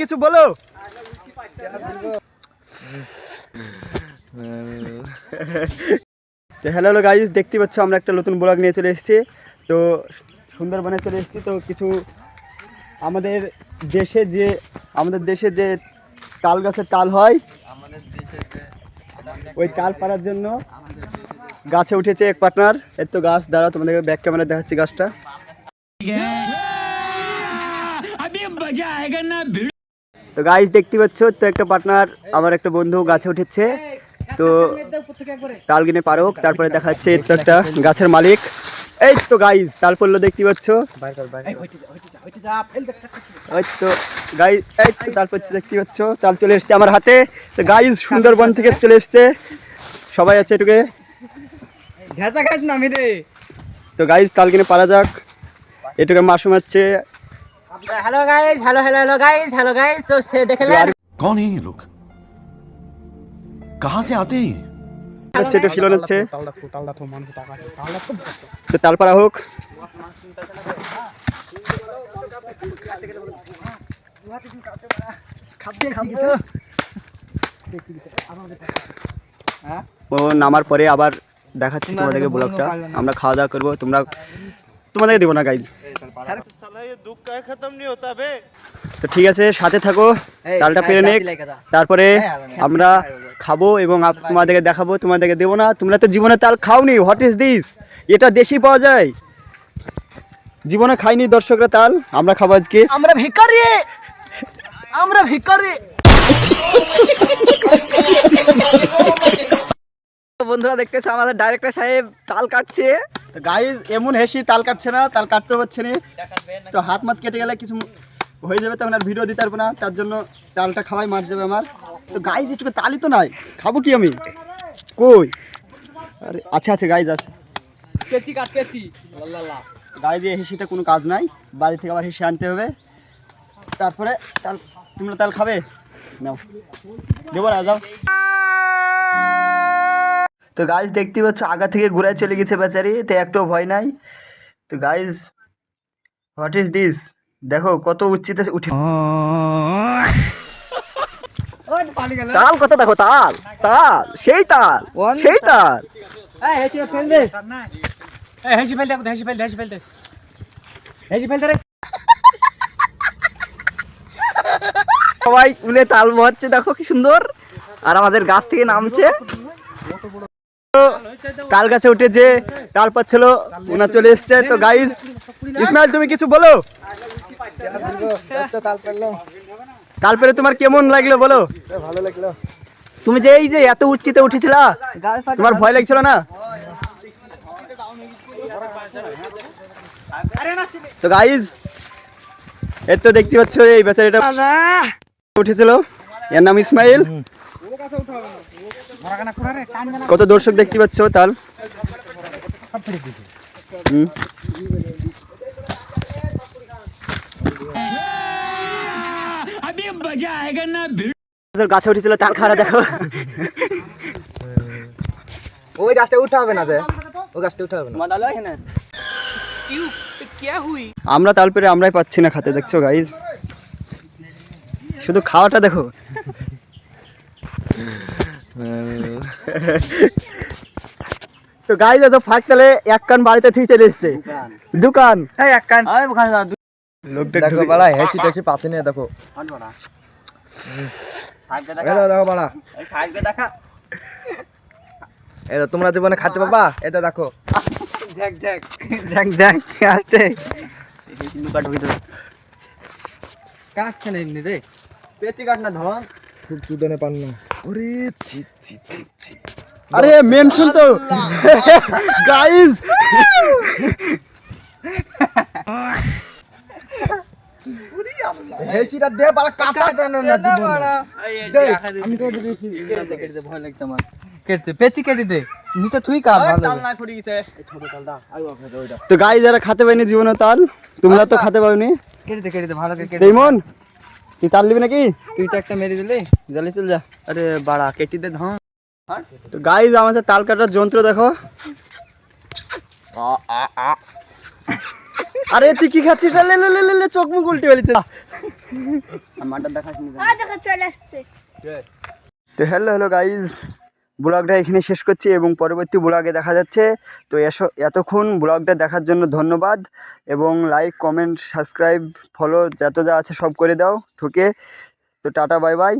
কিছু বলো? তো হ্যালো হ্যালো গাইজ দেখতে পাচ্ছ আমরা একটা নতুন ব্লগ নিয়ে চলে এসেছি। তো সুন্দরবনে চলে এসেছি তো কিছু আমাদের দেশে যে আমাদের দেশে যে তাল গাছের তাল হয় ওই তাল পাড়ার জন্য গাছে উঠেছে এক পার্টনার এর তো গাছ দাঁড়া তোমাদেরকে ব্যাক ক্যামেরা দেখাচ্ছি গাছটা। তো গাছ দেখতে পাচ্ছ তো একটা পার্টনার আমার একটা বন্ধু গাছে উঠেছে। তো তাল কিনে পারুক তারপরে দেখা যাচ্ছে তো একটা গাছের মালিক। এই তো গাইজ তাল পড়ল দেখতে পাচ্ছ। ওই তো গাইজ এই তো তাল পড়ছে দেখতে পাচ্ছ তাল চলে এসছে আমার হাতে। তো গাইজ সুন্দরবন থেকে চলে এসছে। সবাই আছে এটুকে। ঘেঁচা খাস না মিরে তো গাইজ তাল কিনে পারা যাক। এটুকে মাসুম হচ্ছে Hello guys hello hello hello guys hello guys तो से देख ले कौन है ये लोग कहाँ से आते हैं ये? হচ্ছে একটু শিলন হচ্ছে তো তাল পাড়া হোক ও নামার পরে আবার দেখাচ্ছি তোমাদেরকে ব্লগটা আমরা খাওয়া দাওয়া করবো তোমরা তোমাদেরকে দেবো না গাইজ তো ঠিক আছে সাথে থাকো তালটা পেরে নেক। তারপরে আমরা খাব এবং তোমাদেরকে দেখাবো তোমাদেরকে দেবো না। তোমরা তো জীবনে তাল খাওনি হোয়াট ইজ দিস এটা দেশি পাওয়া যায়। জীবনে খাইনি দর্শকরা তাল আমরা খাব আজকে। আমরা ভিখারি! আমরা ভিখারি! বন্ধুরা দেখতেছে আমাদের ডাইরেক্টর সাহেব তাল কাটছে। গাইজ এমন হেসি তাল কাটছে না তাল কাটতে পারছে না। তো হাত মাত কেটে গেলে কিছু হয়ে যাবে তখন আর ভিডিও দিতে পারব না। তার জন্য তালটা খাওয়াই মার যাবে আমার। তো গাইজ একটু তালই তো নাই। খাব কি আমি? কই? আরে আচ্ছা আছে গাইজ আছে। কেচি কাট কেচি গায়ে দিয়ে হেসিতে কোনো কাজ নাই। বাড়ি থেকে আবার হেসে আনতে হবে। তারপরে তাল তোমরা তাল খাবে? নাও। দেবো না যাও তো গাইজ দেখতে পাচ্ছ আগা থেকে ঘুরায় চলে গেছে বেচারি তো একটু ভয় নাই। তো গাইজ হোয়াট ইজ দিস দেখো কত উচ্চিতে উঠে তাল কত দেখো তাল তাল সেই তাল সেই তাল। সবাই উলে তাল মহাচ্ছে দেখো কি সুন্দর। আর আমাদের গাছ থেকে নামছে। তাল গাছে উঠে যে তাল পাচ্ছিল ওনা চলে এসছে। তো গাইজ ইসমাইল তুমি কিছু বলো? তাল পেরে তোমার কেমন লাগল বলো? ভালো লাগল তুমি যে এই যে এত উচ্চিতে উঠেছিলা তোমার ভয় লাগছিল না? তো গাইজ এর তো দেখতে পাচ্ছ এই বেচারিটা উঠেছিল। এর নাম ইসমাইল। কত দর্শক দেখতে পাচ্ছ তাল? হুম। গাছে উঠেছিল তাল খাওয়া দেখো। ওই গাছটা উঠা হবে না যে। ওই গাছটা উঠা হবে না। আমরা তাল পেরে আমরাই পাচ্ছি না খাতে দেখছ গাইজ শুধু খাওয়াটা দেখো। তো গাইজ তো ফাঁক তাহলে এক কান বাড়িতে ঠিক চলে এসছে। দোকান এই এক কান। লোকটা দেখো হেসি টেসি পাচ্ছে না। দেখো। দেখো বালা এটা তোমরা জীবনে খাতে পাবা এটা দেখো। দেখ দেখ। দেখ দেখ আসতে ঢুকে। কাটছে না এমনি রে। পেটি কাট না ধন খুব চুদনে পান না। ওরে ছি ছি ছি ছি। আরে মেনশন তো গাইজ হেসিটা দে বালা কাটা জানো না জীবনে আমি কেটে দিয়েছি। কেটে ভয় লাগছে আমার। কেটে পেটি কেটে দে। নিচে থুই কাট ভালো তো যারা খাতে পাইনি জীবনে তাল তোমরা তো খাতে পাওনি? কেটে দে কেটে দে ভালো করে কেটে তুই তার নিবি নাকি? তুই তো একটা মেরে দিলি। জ্বালি চল যা। আরে বাড়া কেটে দে ধন। তো গাইজ আমাদের তাল কাটার যন্ত্র দেখো। আরে তুই কি খাচ্ছিস? লে লে লে লে, লে চোখ মুখ উল্টে ফেলেছে। আমারটা দেখাস চলে আসছে। তো হ্যালো হ্যালো গাইজ ব্লগটা এখানে শেষ করছি এবং পরবর্তী ব্লগে দেখা যাচ্ছে। তো এতক্ষণ ব্লগটা দেখার জন্য ধন্যবাদ এবং লাইক কমেন্ট সাবস্ক্রাইব ফলো যত যা আছে সব করে দাও ঠোকে তো টাটা বাই বাই